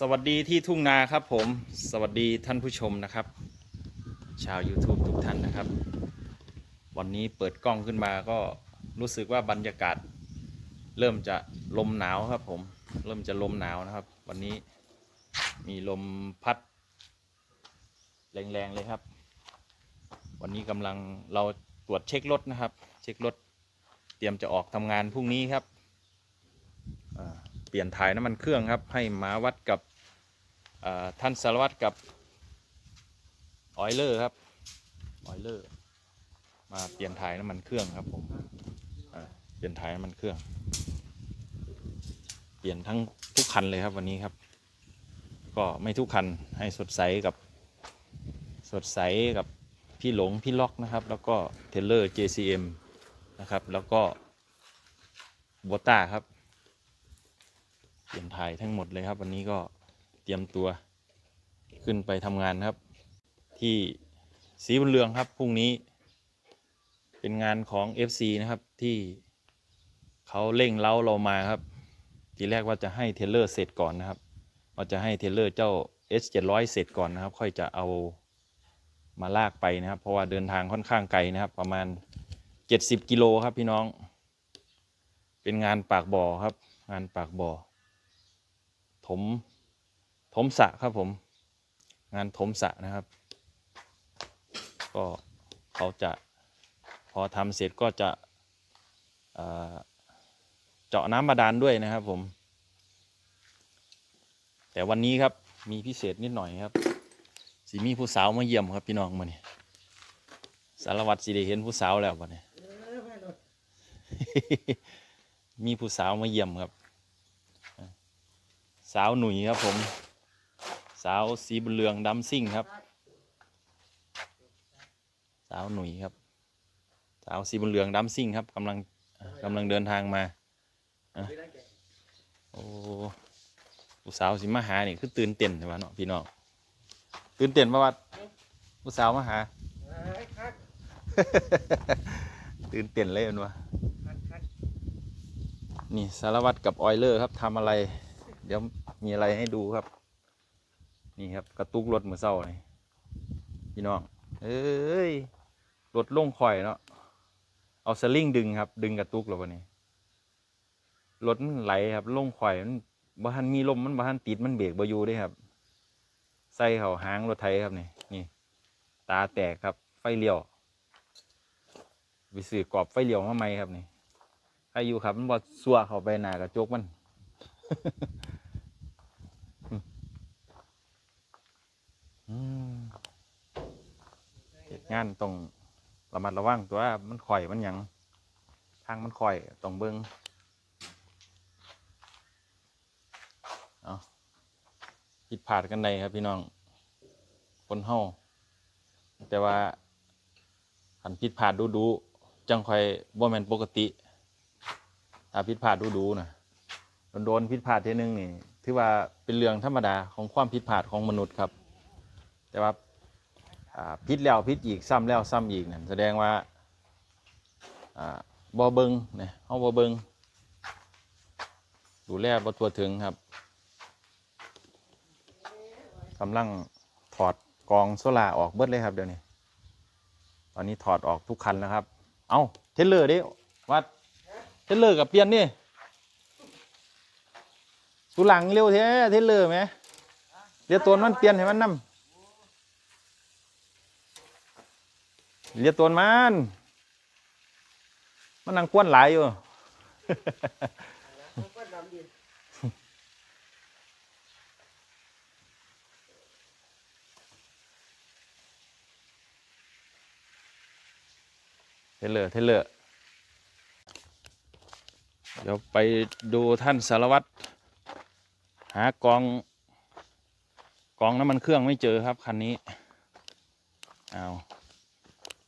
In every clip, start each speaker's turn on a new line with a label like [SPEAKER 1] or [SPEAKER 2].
[SPEAKER 1] สวัสดีที่ทุ่งนาครับผม สวัสดีท่านผู้ชมนะครับ ชาว YouTube ทุกท่านนะครับ วันนี้เปิดกล้องขึ้นมาก็รู้สึกว่าบรรยากาศ เริ่มจะลมหนาวครับผม เริ่มจะลมหนาวนะครับ วันนี้มีลมพัด แรงๆเลยครับ วันนี้กำลังเราตรวจเช็ครถนะครับ เช็ครถเตรียมจะออกทำงานพรุ่งนี้ครับ ลี่ยนถ่ายน้ำมันเครื่องครับ ให้มาวัดกับท่านสารวัตรกับออยเลอร์ครับออยเลอร์มาเปลี่ยนถ่ายน้ำมันเครื่องครับผมเปลี่ยนถ่ายน้ำมันเครื่อง เปลี่ยนทั้งทุกคันเลยครับวันนี้ครับ ก็ไม่ทุกคันให้สดใสกับสดใสกับพี่หลงพี่ล็อกนะครับ แล้วก็เทเลอร์ JCM นะครับ แล้วก็โบต้าครับ เปลี่ยนถ่ายทั้งหมดเลยครับ วันนี้ก็เตรียมตัวขึ้นไปทำงานครับ ที่สีบุญเรืองครับพรุ่งนี้ เป็นงานของ FC นะครับที่เขาเร่งเล้าเรามาครับ ทีแรกว่าจะให้เทเลอร์เสร็จก่อนนะครับว่าจะให้เทเลอร์เจ้า S700 เสร็จก่อนนะครับ ค่อยจะเอามาลากไปนะครับ เพราะว่าเดินทางค่อนข้างไกลนะครับ ประมาณ 70 กิโลครับพี่น้อง เป็นงานปากบ่อครับ งานปากบ่อ ถม ถมสระครับผม งานถมสระนะครับ ก็เขาจะพอทำเสร็จก็จะเอ่อเจาะน้ำบาดาลด้วยนะครับผม แต่วันนี้ครับมีพิเศษนิดหน่อยครับสีมีผู้สาวมาเยี่ยมครับพี่น้องมาเนี่ยสารวัตรสิได้เห็นผู้สาวแล้ววันนี้ มีผู้สาวมาเยี่ยมครับ สาวหนุ่ยครับผม สาวสีบุญเรืองดำซิ่งครับ สาวหนุ่ยครับ สาวสีบุญเรืองดำซิ่งครับกำลังกำลังเดินทางมาอโอ้ผู้สาวสิมาหานี่คือตื่นเต้นใช่ไหมเนาะพี่น้องตื่นเต้นมาวัดผู้สาวมาหาตื่นเต้นเลยเอ็นวะนี่สารวัตรกับออยเลอร์ครับทำอะไร เดี๋ยว มีอะไรให้ดูครับ นี่ครับ กระตุกรถมือเศร้านี่พี่น้อง เอ้ยรถล่งข่อยเนาะ เอาสลิงดึงครับ ดึงกระตุกแล้ววันนี้ รถมันไหลครับล่งข่อยมันบ้านมีลมมันบ้านติดมันเบรกบอยู่ด้ครับ ใส่เขาหางรถไถครับนี่นี่ ตาแตกครับ ไฟเลี้ยวไปสื่อกรอบไฟเลี้ยวมาไหมครับนี่ใครอยู่ครับ มันบอซัวเข้าไปหนากระจกมัน อืมเห ต้องระมัดระวังตัวมันข่อยมันหยังทางมันข่อยต้องเบิ้งเอาผิดพลาดกันใดครับพี่น้อง คนเฮาแต่ว่าขันผิดพลาดดูดูจังค่อยบ่แมนปกติถ้าผิดพลาดดูดูนะโดนๆผิดพลาดทีนึงนี่ถือว่าเป็นเรื่องธรรมดาของความผิดพลาดของมนุษย์ครับ แต่ว่า อ่าผิดแล้วผิดอีกซ้ำแล้วซ้ำอีกนั่นแสดงว่าอ่าบ่เบิงเนี่ยเฮาบ่เบิงดูแลบ่ทั่วถึงครับกำลังถอดกองโซล่าออกเบิดเลยครับเดี๋ยวนี้ ตอนนี้ถอดออกทุกคันแล้วครับ เอ้าเทเลอร์ดิวัดเทเลอร์กับเปลี่ยนนี่สุหลังเร็วแท้เทเลอร์ไหมเรียกตัวมันเปลี่ยนให้มันนำ เรียกตัวมัน มันนั่งควนหลายอยู่ เทเลอร์เทเลอร์เดี๋ยวไปดูท่านสารวัตรหากอง กองน้ำมันเครื่องไม่เจอครับ คันนี้ เอาว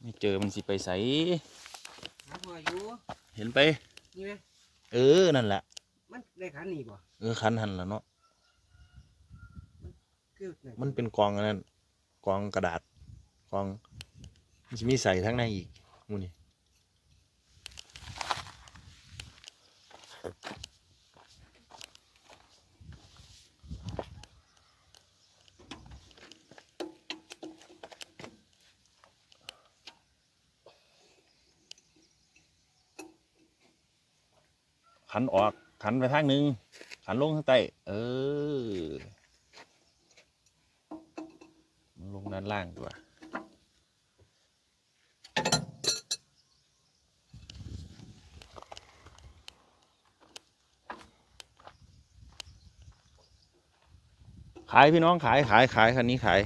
[SPEAKER 1] ไม่เจอมันสิไปใส
[SPEAKER 2] หาพออยู่
[SPEAKER 1] เห็นไป
[SPEAKER 2] นี่ไหม
[SPEAKER 1] เออนั่นแหละ
[SPEAKER 2] มันได้ขันนี่บ่
[SPEAKER 1] เออคันหันแล้วเนาะ
[SPEAKER 2] คือ
[SPEAKER 1] มันเป็นกองอันนั้นกองกระดาษกองมันจะมีใส่ทั้งในอีกมูนี่ขันออก ขันไปทางหนึ่งขันลงข้างใต้เออลงด้านล่างตัวขายพี่น้องขายขายขายคันนี้ขาย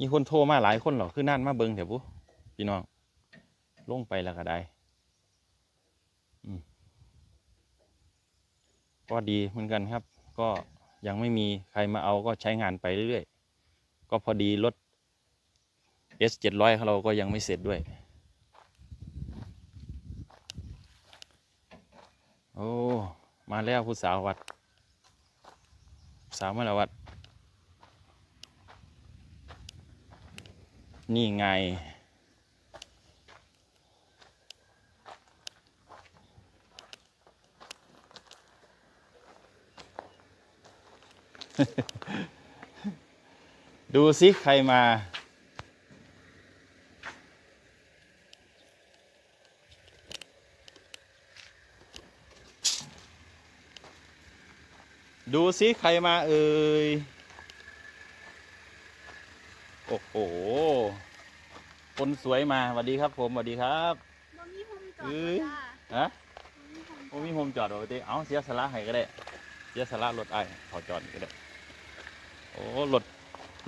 [SPEAKER 1] มีคนโทรมาหลายคนหรอคือนั่นมาเบิงเถอะปุ๊พี่น้องลงไปแล้วก็ได้ อืม ก็ดีเหมือนกันครับ ก็ยังไม่มีใครมาเอาก็ใช้งานไปเรื่อยๆ ก็พอดีรถ S 7 0 0เราก็ยังไม่เสร็จด้วย โอ้ มาแล้วผู้สาววัด สาวมาแล้ววัด นี่ไง ดูสิใครมา ดูสิใครมาเอ่ย โอ้โห คนสวยมาสวัสดีครับผมสวัสดีครับ
[SPEAKER 3] บ่มีโฮมจอด
[SPEAKER 1] เอ้ย
[SPEAKER 3] จ้า
[SPEAKER 1] ฮะ
[SPEAKER 3] บ่มีโฮมจอด
[SPEAKER 1] โอ้มีโฮมจอดปกติเอาเสียสละให้ก็ได้ เสียสละรถไอ้ายขอจอดก็ได้ โอ้รถ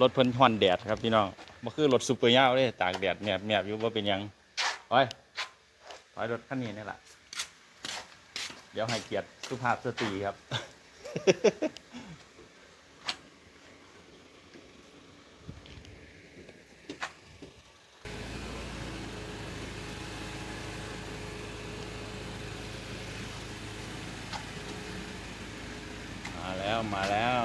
[SPEAKER 1] รถเพิ่นฮอนแดดครับพี่น้องบ่คือรถซูเปอร์ยาวเลยตากแดดแมบแมบอยู่ว่าเป็นยังไปไปรถคันนี้นี่แหละเดี๋ยวให้เกียรติสุภาพสตรีครับ มาแล้วมาแล้ว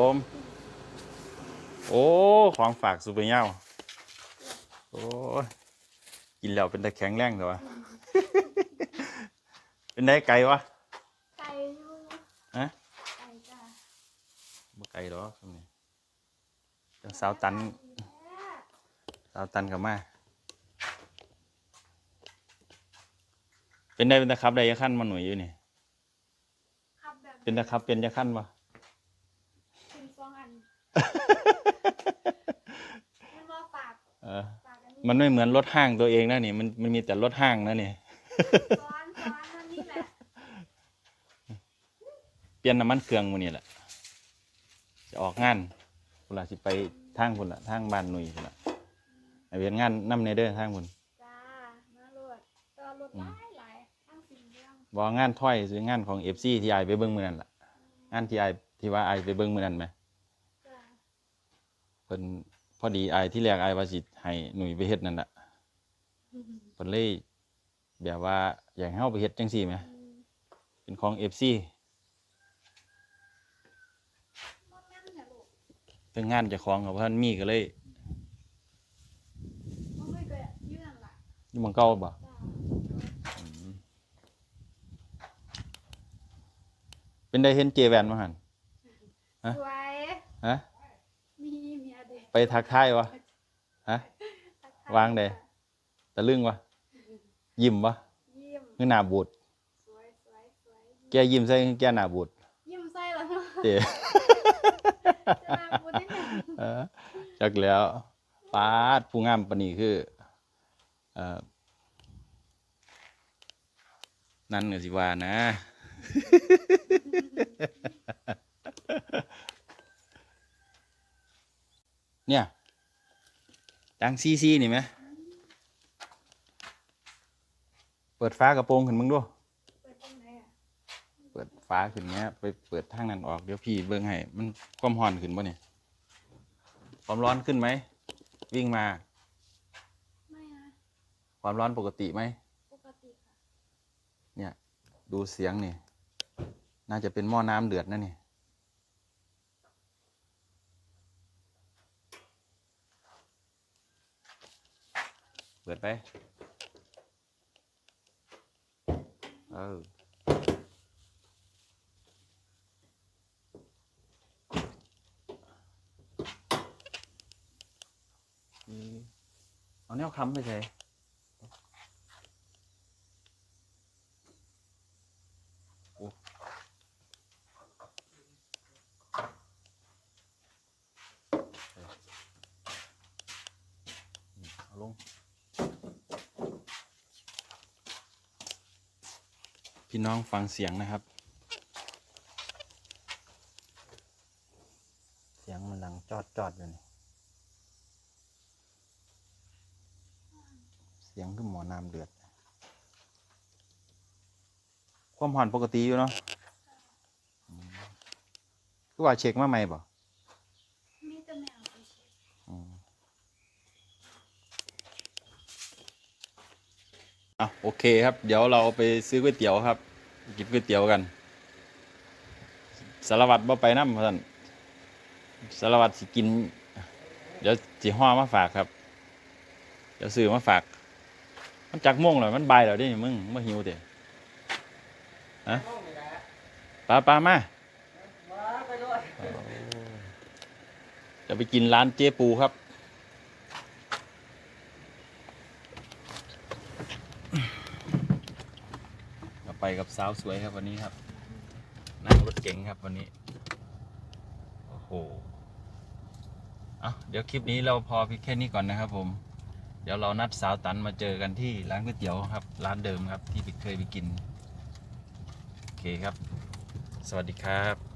[SPEAKER 1] ผมโอ้ของฝากซูเปอร์เน่าโอ้ยกินแล้วเป็นตะแข็งแรงเลยวะเป็นได้ไก่วะ
[SPEAKER 3] ไก่อยู่
[SPEAKER 1] ฮะ
[SPEAKER 3] ไก่จ้า
[SPEAKER 1] บ่ไก่หรอกนี่จังสาวตันสาวตันกลับมาเป็นได้เป็นตะครับได้ยะขั้นมาหน่วยอยู่นี่
[SPEAKER 3] ขับแบบ
[SPEAKER 1] เป็นตะครับเป็นยะขั้นปะ
[SPEAKER 3] ถึงสองอัน มันว่าฝาก
[SPEAKER 1] เออ
[SPEAKER 3] ฝากอันนี้
[SPEAKER 1] มันไม่เหมือนรถห้างตัวเองนะนี่มันมันมีแต่รถห้างนะนี่
[SPEAKER 3] ซ้อนซ้อนนั่นนี่แหละ
[SPEAKER 1] เปลี่ยนน้ำมันเครื่องมันนี่แหละ จะออกงานคุณล่ะสิไปทางคุณล่ะทางบ้านหนุ่ยคุณล่ะไปเวียนงานน้ำเนเดอร์ทางคุณ
[SPEAKER 3] จ้ามาโหลดก็รถหลายหลายทั้งสิ่งเรื่อง
[SPEAKER 1] บอกงานถ้อยหรืองานของเอฟซีที่ไอายไปเบิ้งมือนั่นล่ะงานที่ไอายที่ว่าไอายไปเบิ้งมือนั่นไหม
[SPEAKER 3] จ้า
[SPEAKER 1] เพิ่นพอดีไอายที่แรกไอายว่าสิให้หนุ่ยไปเฮ็ดนั่นแหละเพิ่นเลยแบบว่าอยากให้เฮาไปเฮ็ดจังซี่ไหม
[SPEAKER 3] อืม
[SPEAKER 1] เป็นของเอฟซี
[SPEAKER 3] บ่แม่นเนี่ยลูก
[SPEAKER 1] เพิ่งงานเจะของกับเพิ่นมีก็เลย
[SPEAKER 3] บ่เคยเกิดอยู่นั่นล่ะ
[SPEAKER 1] อยู่หมองเก่าบ่
[SPEAKER 3] จ้า
[SPEAKER 1] เป็นได้เห็นเจแวนมาหันฮะ
[SPEAKER 3] สวย
[SPEAKER 1] ฮะ
[SPEAKER 3] มีเมียเด็ก
[SPEAKER 1] ไปทักทายวะฮะวางเด้ตะลึงวะยิ้มวะ
[SPEAKER 3] ยิ้ม
[SPEAKER 1] คือหน้าบูด
[SPEAKER 3] สวยสวยสวย
[SPEAKER 1] แกยิ้มใส่แกหน้าบูด
[SPEAKER 3] ยิ้มใส่แล้วเนาะ
[SPEAKER 1] เจ
[SPEAKER 3] จะน่าพูดนิดหนึง
[SPEAKER 1] เออจักแล้วปาดผู้งามปานนี้คือเอ่อนั่นก็สิว่านะ เนี่ยดังซีซีนี่ไหมเปิดฟ้ากระโปรงขึ้นมึงดู
[SPEAKER 3] เปิดตรงไหนอะ
[SPEAKER 1] เปิดฟ้าขึ้นเงี้ยไปเปิดทางนั้นออกเดี๋ยวพี่เบิ้งให้มันความร้อนขึ้นป่ะเนี่ยความร้อนขึ้นไหมวิ่งมา
[SPEAKER 3] ไม่นะ
[SPEAKER 1] ความร้อนปกติไหม
[SPEAKER 3] ปกติค่ะ
[SPEAKER 1] เนี่ย ดูเสียงนี่ น่าจะเป็นหม้อน้ำเดือดนะนี่ เปิดไป เออเอาแนวค้ำไปใส่ลง พี่น้องฟังเสียงนะครับ เสียงมันดังจอดจอดอยู่นี่เสียงคือหมอน้ำเดือด ความห่อนปกติอยู่เนาะคือว่าเช็คมาใหม่บ่
[SPEAKER 3] มีแต่แมวไปเช็ด
[SPEAKER 1] อืม อะโอเคครับ เดี๋ยวเราไปซื้อก๋วยเตี๋ยวครับ กินก๋วยเตี๋ยวกัน สารวัตรบ่ไปน้ำท่านสารวัตรสิกิน เดี๋ยวสิห่อมาฝากครับ เดี๋ยวซื้อมาฝาก มันจักโม่วงเลยมันบ่ายแล้วเดิมึงมาหิวเดี๋ยวฮะ
[SPEAKER 2] ห้องนี่แหละ
[SPEAKER 1] ปลาปลามา
[SPEAKER 2] มาไปด้วย
[SPEAKER 1] จะไปกินร้านเจ๊ปูครับ เราไป กับสาวสวยครับวันนี้ครับ นั่งรถเก๋งครับวันนี้ โอ้โหอะเดี๋ยวคลิปนี้เราพอเพียงแค่นี้ก่อนนะครับผม เดี๋ยวเรานัดสาวตันมาเจอกันที่ร้านก๋วยเตี๋ยวครับ ร้านเดิมครับที่เคยไปกิน โอเคครับ สวัสดีครับ